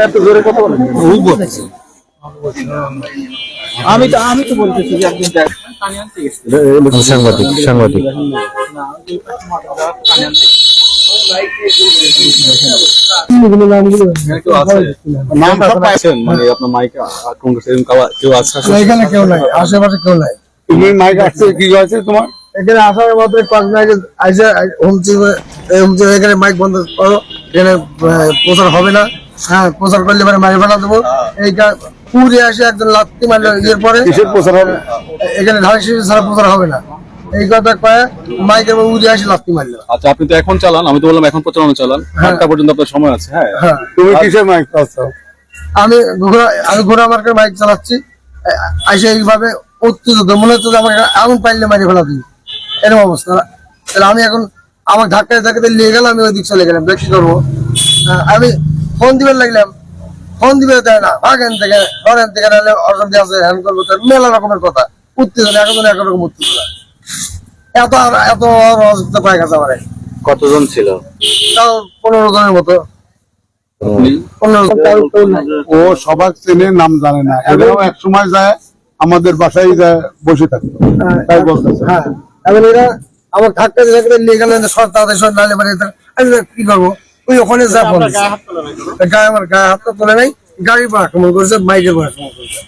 এত জোরে কথা বলেন। আমি তো আমি তো বলতেছি যে একদিন দেখ। পানি আনতে গেছি সাংবাদিক সাংবাদিক। নাম সব পাইছেন মানে আপনার আছে? কেউ নাই আশেপাশে কেউ নাই। তুমি মাইক আসছে কি হয়েছে তোমার? এখানে আসার মাত্র পাঁচ মিনিট আগে হুমচি হুমচি এখানে মাইক বন্ধ করো এখানে প্রচার হবে না। হ্যাঁ প্রচার করলে এবারে মারি ফেলা দেবো। এইটা পুরে আসে একজন লাত্তি মারলো ইয়ের পরে। কিসের প্রচার হবে? এখানে ধান শিশু ছাড়া প্রচার হবে না। এই কথা কয়ে মাইকের উড়ে আসে লাত্তি মারলো আচ্ছা আপনি তো এখন চালান আমি তো বললাম এখন প্রচারণা চালান। আটটা পর্যন্ত আপনার সময় আছে হ্যাঁ। হ্যাঁ। তুমি কিসের মাইক পাচ্ছো আমি ঘোড়া আমি ঘোড়া মার্কের বাইক চালাচ্ছি। আসে এইভাবে উত্তেজিত। মনে হচ্ছে যে আমাকে আগুন পাইলে মারি ফেলা দিই এরকম অবস্থা। তাহলে আমি এখন আমার ধাক্কায় ধাক্কাতে নিয়ে গেলাম আমি ওই দিক চলে গেলাম। দেখি করব। আমি ফোন দিবেন লাগলাম ফোন দিবে দেয় না। ভাগেন থেকে ধরেন থেকে নাহলে অসুবিধা আছে হ্যান করব মেলা রকমের কথা। উত্তেজনা এখন একরকম উত্তেজনা। এত আর- এত অসুবিধা পায় গেছে আমার। কতজন ছিল? তাও পনেরো জনের মতো। ও। সবার চেনে নাম জানে না। এরাও এক সময় যায় আমাদের বাসায় যায় বসে থাকে। তাই বলতেছে হ্যাঁ। এবং এরা আমার ধাক্কা দিয়ে ধাক্কা নিয়ে গেলেন সর তাদের সর নালে মানে আমি কি করব? ওই ওখানে যা ফোন গায়ে আমার গায়ে হাতটা তোলে নাই গাড়ি পর আক্রমণ করেছে? মাইকের পর আক্রমণ করেছে?